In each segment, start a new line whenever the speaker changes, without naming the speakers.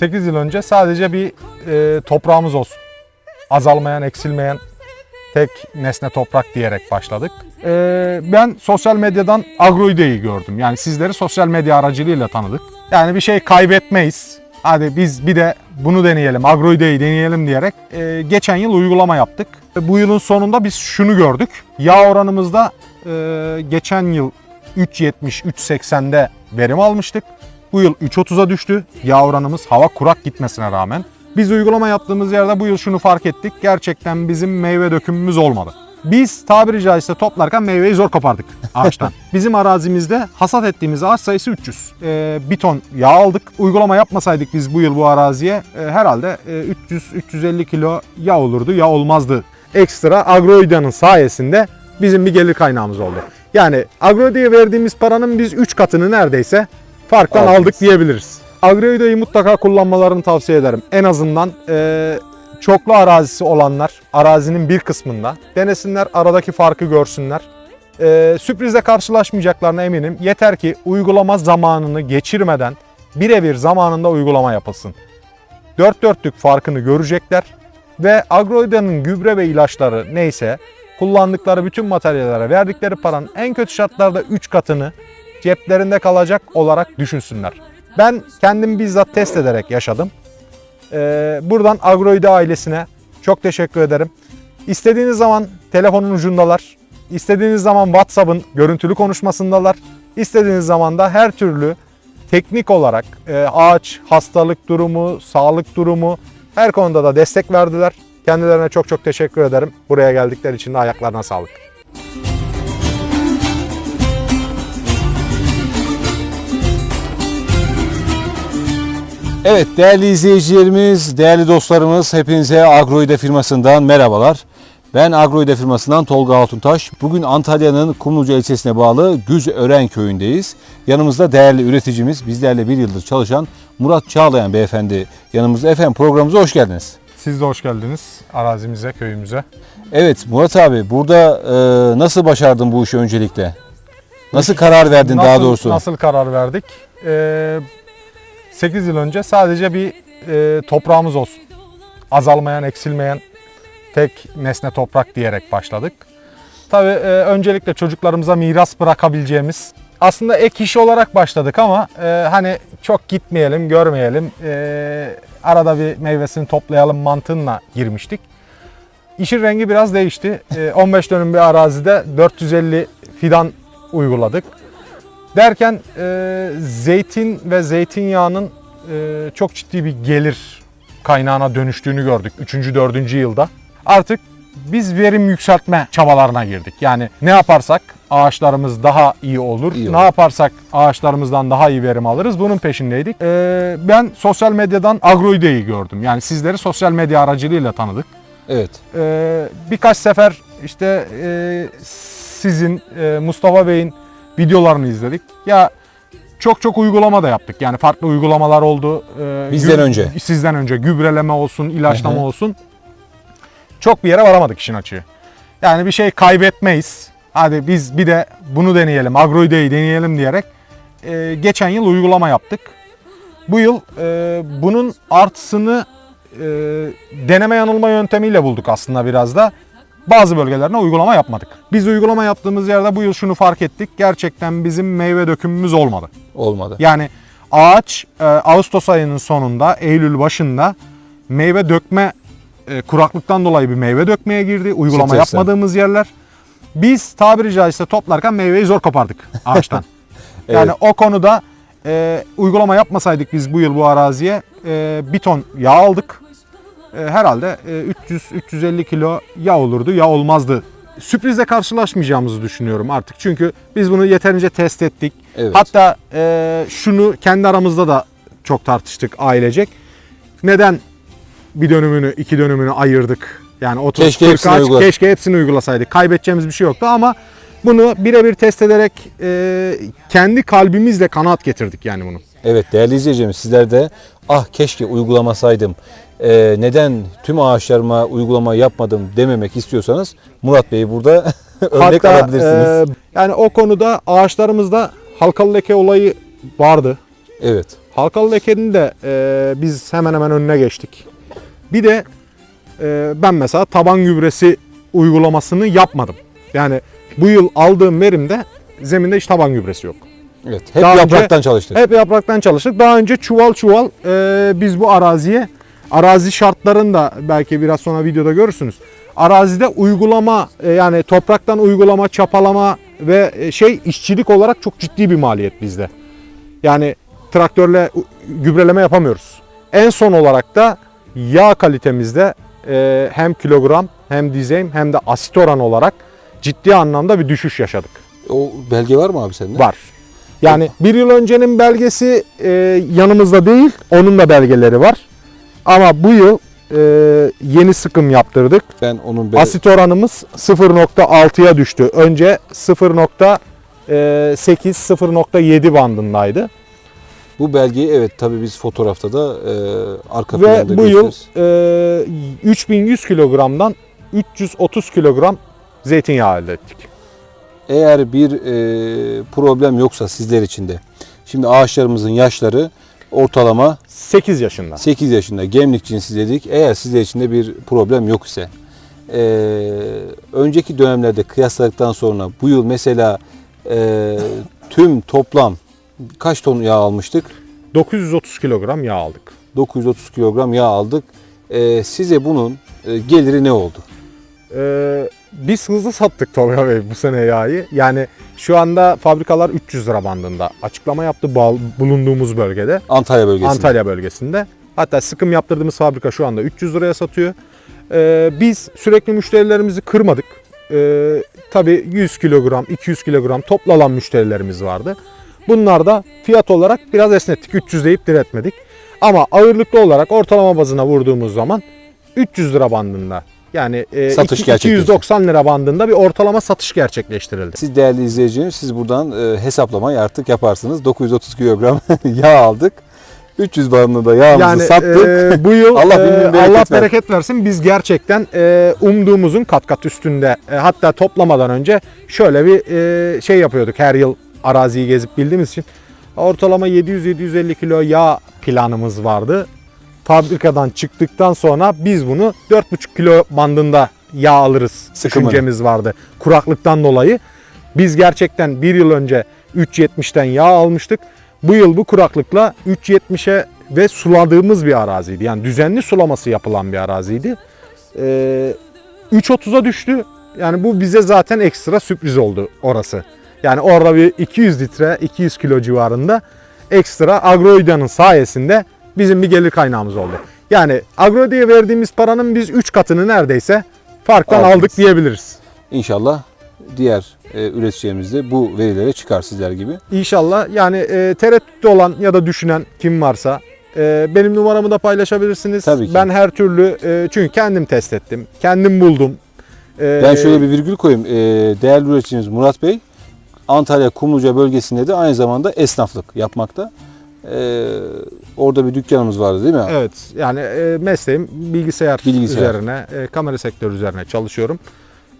8 yıl önce sadece bir e, toprağımız olsun. Azalmayan, eksilmeyen tek nesne toprak diyerek başladık. E, ben sosyal medyadan Agroide'yi gördüm. Yani sizleri sosyal medya aracılığıyla tanıdık. Yani bir şey kaybetmeyiz. Hadi biz bir de bunu deneyelim, Agroide'yi deneyelim diyerek e, geçen yıl uygulama yaptık. Bu yılın sonunda biz şunu gördük. Yağ oranımızda e, geçen yıl 3.70-3.80'de verim almıştık. Bu yıl 3.30'a düştü. Yağ oranımız hava kurak gitmesine rağmen. Biz uygulama yaptığımız yerde bu yıl şunu fark ettik. Gerçekten bizim meyve dökümümüz olmadı. Biz tabiri caizse toplarken meyveyi zor kopardık ağaçtan. Bizim arazimizde hasat ettiğimiz ağaç sayısı 300. Ee, bir ton yağ aldık. Uygulama yapmasaydık biz bu yıl bu araziye e, herhalde e, 300-350 kilo yağ olurdu. Yağ olmazdı. Ekstra agroidanın sayesinde bizim bir gelir kaynağımız oldu. Yani agroidaya verdiğimiz paranın biz 3 katını neredeyse farktan
Aldınız.
aldık diyebiliriz. Agroida'yı mutlaka kullanmalarını tavsiye ederim. En azından e, çoklu arazisi olanlar arazinin bir kısmında denesinler, aradaki farkı görsünler. E, sürprizle karşılaşmayacaklarına eminim. Yeter ki uygulama zamanını geçirmeden birebir zamanında uygulama yapılsın. Dört dörtlük farkını görecekler ve Agroida'nın gübre ve ilaçları neyse kullandıkları bütün materyallere verdikleri paranın en kötü şartlarda 3 katını ceplerinde kalacak olarak düşünsünler. Ben kendim bizzat test ederek yaşadım. Ee, buradan Agroide ailesine çok teşekkür ederim. İstediğiniz zaman telefonun ucundalar. İstediğiniz zaman WhatsApp'ın görüntülü konuşmasındalar. İstediğiniz zaman da her türlü teknik olarak e, ağaç, hastalık durumu, sağlık durumu her konuda da destek verdiler. Kendilerine çok çok teşekkür ederim. Buraya geldikleri için de ayaklarına sağlık.
Evet değerli izleyicilerimiz, değerli dostlarımız hepinize Agroide firmasından merhabalar. Ben Agroide firmasından Tolga Altuntaş. Bugün Antalya'nın Kumluca ilçesine bağlı Güzören köyündeyiz. Yanımızda değerli üreticimiz, bizlerle bir yıldır çalışan Murat Çağlayan beyefendi yanımızda. Efendim programımıza hoş geldiniz.
Siz de hoş geldiniz arazimize, köyümüze.
Evet Murat abi burada e, nasıl başardın bu işi öncelikle? Nasıl karar verdin daha
Nasıl-
doğrusu?
Nasıl karar verdik? Ee, 8 yıl önce sadece bir e, toprağımız olsun. Azalmayan, eksilmeyen tek nesne toprak diyerek başladık. Tabii e, öncelikle çocuklarımıza miras bırakabileceğimiz aslında ek iş olarak başladık ama e, hani çok gitmeyelim, görmeyelim, e, arada bir meyvesini toplayalım mantığıyla girmiştik. İşin rengi biraz değişti. E, 15 dönüm bir arazide 450 fidan uyguladık. Derken e, zeytin ve zeytinyağının e, çok ciddi bir gelir kaynağına dönüştüğünü gördük 3. 4. yılda. Artık biz verim yükseltme çabalarına girdik. Yani ne yaparsak ağaçlarımız daha iyi olur.
İyi
ne yaparsak ağaçlarımızdan daha iyi verim alırız. Bunun peşindeydik. E, ben sosyal medyadan Agroide'yi gördüm. Yani sizleri sosyal medya aracılığıyla tanıdık.
Evet.
Ee, birkaç sefer işte e, sizin e, Mustafa Bey'in videolarını izledik. Ya çok çok uygulama da yaptık. Yani farklı uygulamalar oldu. Ee,
Bizden önce.
Sizden önce gübreleme olsun, ilaçlama
Hı hı.
olsun. Çok bir yere varamadık işin açığı. Yani bir şey kaybetmeyiz. Hadi biz bir de bunu deneyelim, Agroide'yi deneyelim diyerek e, geçen yıl uygulama yaptık. Bu yıl e, bunun artısını e, deneme yanılma yöntemiyle bulduk aslında biraz da. Bazı bölgelerine uygulama yapmadık. Biz uygulama yaptığımız yerde bu yıl şunu fark ettik. Gerçekten bizim meyve dökümümüz olmadı.
Olmadı.
Yani ağaç e, Ağustos ayının sonunda, Eylül başında meyve dökme e, kuraklıktan dolayı bir meyve dökmeye girdi. Uygulama
Stresten.
yapmadığımız yerler. Biz tabiri caizse toplarken meyveyi zor kopardık ağaçtan. Yani o konuda e, uygulama yapmasaydık biz bu yıl bu araziye e, bir ton yağ aldık. E, herhalde e, 300-350 kilo yağ olurdu, yağ olmazdı. Sürprizle karşılaşmayacağımızı düşünüyorum artık. Çünkü biz bunu yeterince test ettik.
Evet.
Hatta e, şunu kendi aramızda da çok tartıştık ailecek. Neden bir dönümünü, iki dönümünü ayırdık? Yani 30
Keşke
40
hepsini
ağaç, keşke hepsini uygulasaydık. Kaybedeceğimiz bir şey yoktu ama bunu birebir test ederek e, kendi kalbimizle kanaat getirdik yani bunu.
Evet değerli izleyicilerimiz sizler de ah keşke uygulamasaydım e, neden tüm ağaçlarıma uygulama yapmadım dememek istiyorsanız Murat Bey burada örnek
Hatta
alabilirsiniz.
e, yani o konuda ağaçlarımızda halkalı leke olayı vardı.
evet.
Halkalı lekenin de e, biz hemen hemen önüne geçtik. Bir de e, ben mesela taban gübresi uygulamasını yapmadım. Yani bu yıl aldığım verimde zeminde hiç taban gübresi yok.
Evet. Hep
Daha önce-
yapraktan çalıştık.
Hep yapraktan çalıştık. Daha önce çuval çuval e, biz bu araziye arazi şartlarını da belki biraz sonra videoda görürsünüz. Arazide uygulama e, yani topraktan uygulama, çapalama ve e, şey işçilik olarak çok ciddi bir maliyet bizde. Yani traktörle gübreleme yapamıyoruz. En son olarak da yağ kalitemizde e, hem kilogram hem dizeyim hem de asit oranı olarak ciddi anlamda bir düşüş yaşadık.
O belge var mı abi sende?
Var. Yani bir yıl öncenin belgesi e, yanımızda değil, onun da belgeleri var. Ama bu yıl e, yeni sıkım yaptırdık.
Ben onun bel-
Asit oranımız 0.6'ya düştü. Önce 0.8-0.7 bandındaydı.
bu belgeyi evet tabii biz fotoğrafta da e, arka
Ve
planda
bu yıl
gösteririz.
e, 3100 kilogramdan 330 kilogram zeytinyağı elde ettik.
Eğer bir e, problem yoksa sizler için de. Şimdi ağaçlarımızın yaşları ortalama
8 yaşında.
8 yaşında gemlik cinsi dedik. Eğer sizler için de bir problem yok ise e, önceki dönemlerde kıyasladıktan sonra bu yıl mesela e, tüm toplam kaç ton yağ almıştık?
930 kilogram yağ aldık.
930 kilogram yağ aldık. E, size bunun e, geliri ne oldu?
Ee, biz hızlı sattık Tolga Bey bu sene yağı. Yani şu anda fabrikalar 300 lira bandında. Açıklama yaptı bulunduğumuz bölgede.
Antalya bölgesinde.
Antalya bölgesinde. Hatta sıkım yaptırdığımız fabrika şu anda 300 liraya satıyor. Ee, biz sürekli müşterilerimizi kırmadık. Ee, tabii 100 kilogram, 200 kilogram toplanan müşterilerimiz vardı. Bunlar da fiyat olarak biraz esnettik. 300 deyip diretmedik. Ama ağırlıklı olarak ortalama bazına vurduğumuz zaman 300 lira bandında. Yani e,
Satış
iki-
gerçekleşti.
290 lira bandında bir ortalama satış gerçekleştirildi.
Siz değerli izleyicilerimiz siz buradan e, hesaplamayı artık yaparsınız. 930 kilogram yağ aldık. 300 bandında da yağımızı
Yani
sattık.
e, bu yıl
Allah
e,
bereket
Allah
versin.
bereket versin. Biz gerçekten e, umduğumuzun kat kat üstünde. E, hatta toplamadan önce şöyle bir e, şey yapıyorduk her yıl araziyi gezip bildiğimiz için. Ortalama 700-750 kilo yağ planımız vardı. Fabrikadan çıktıktan sonra biz bunu 4,5 kilo bandında yağ alırız
Sıkımını.
düşüncemiz vardı. Kuraklıktan dolayı. Biz gerçekten bir yıl önce 3.70'ten yağ almıştık. Bu yıl bu kuraklıkla 3.70'e ve suladığımız bir araziydi. Yani düzenli sulaması yapılan bir araziydi. Ee, 3.30'a düştü. Yani bu bize zaten ekstra sürpriz oldu orası. Yani orada bir 200 litre, 200 kilo civarında ekstra agroidanın sayesinde bizim bir gelir kaynağımız oldu. Yani agroidaya verdiğimiz paranın biz 3 katını neredeyse farktan
Aldınız.
aldık diyebiliriz.
İnşallah diğer e, üreticilerimiz de bu verilere çıkar sizler gibi.
İnşallah yani e, tereddütte olan ya da düşünen kim varsa e, benim numaramı da paylaşabilirsiniz.
Tabii ki.
Ben her türlü e, çünkü kendim test ettim. Kendim buldum. E,
Ben şöyle bir virgül koyayım. E, değerli üreticimiz Murat Bey Antalya Kumluca bölgesinde de aynı zamanda esnaflık yapmakta. E, orada bir dükkanımız vardı değil mi?
Evet yani e, mesleğim bilgisayar,
Bilgisayar.
üzerine, e, kamera sektörü üzerine çalışıyorum.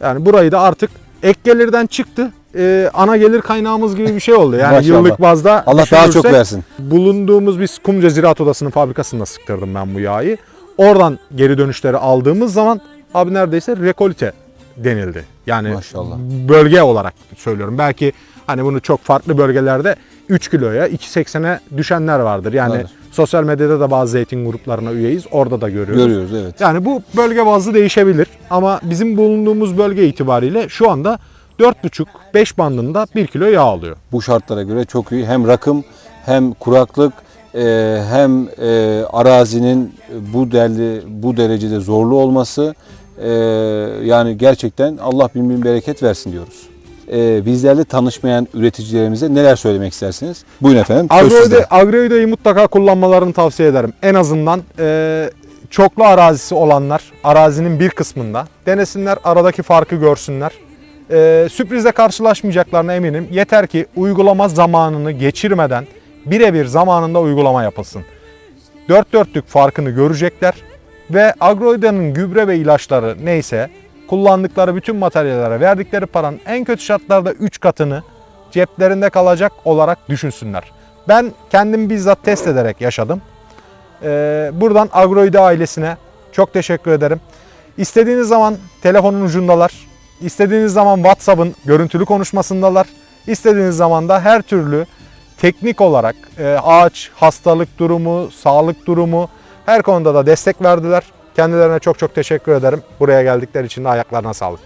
Yani burayı da artık ek gelirden çıktı. E, ana gelir kaynağımız gibi bir şey oldu. Yani
Maşallah.
yıllık bazda
Allah daha çok versin.
bulunduğumuz biz Kumca Ziraat Odası'nın fabrikasında sıktırdım ben bu yağı. Oradan geri dönüşleri aldığımız zaman abi neredeyse rekolite denildi. Yani
Maşallah.
bölge olarak söylüyorum. Belki hani bunu çok farklı bölgelerde 3 kiloya 2.80'e düşenler vardır. Yani
Vardır.
sosyal medyada da bazı zeytin gruplarına üyeyiz. Orada da görüyoruz.
Görüyoruz evet.
Yani bu bölge bazlı değişebilir ama bizim bulunduğumuz bölge itibariyle şu anda 4,5-5 bandında 1 kilo yağ alıyor.
Bu şartlara göre çok iyi. Hem rakım hem kuraklık e, hem e, arazinin bu derli bu derecede zorlu olması e, yani gerçekten Allah bin bin bereket versin diyoruz. E, bizlerle tanışmayan üreticilerimize neler söylemek istersiniz? Buyurun efendim.
Agroide. Agroide'yi mutlaka kullanmalarını tavsiye ederim. En azından e, çoklu arazisi olanlar arazinin bir kısmında denesinler, aradaki farkı görsünler. E, sürprizle karşılaşmayacaklarına eminim. Yeter ki uygulama zamanını geçirmeden birebir zamanında uygulama yapılsın. Dört dörtlük farkını görecekler ve Agroide'nin gübre ve ilaçları neyse kullandıkları bütün materyallere verdikleri paranın en kötü şartlarda 3 katını ceplerinde kalacak olarak düşünsünler. Ben kendim bizzat test ederek yaşadım. Ee, buradan Agroide ailesine çok teşekkür ederim. İstediğiniz zaman telefonun ucundalar. İstediğiniz zaman WhatsApp'ın görüntülü konuşmasındalar. İstediğiniz zaman da her türlü teknik olarak e, ağaç, hastalık durumu, sağlık durumu her konuda da destek verdiler. Kendilerine çok çok teşekkür ederim. Buraya geldikleri için de ayaklarına sağlık.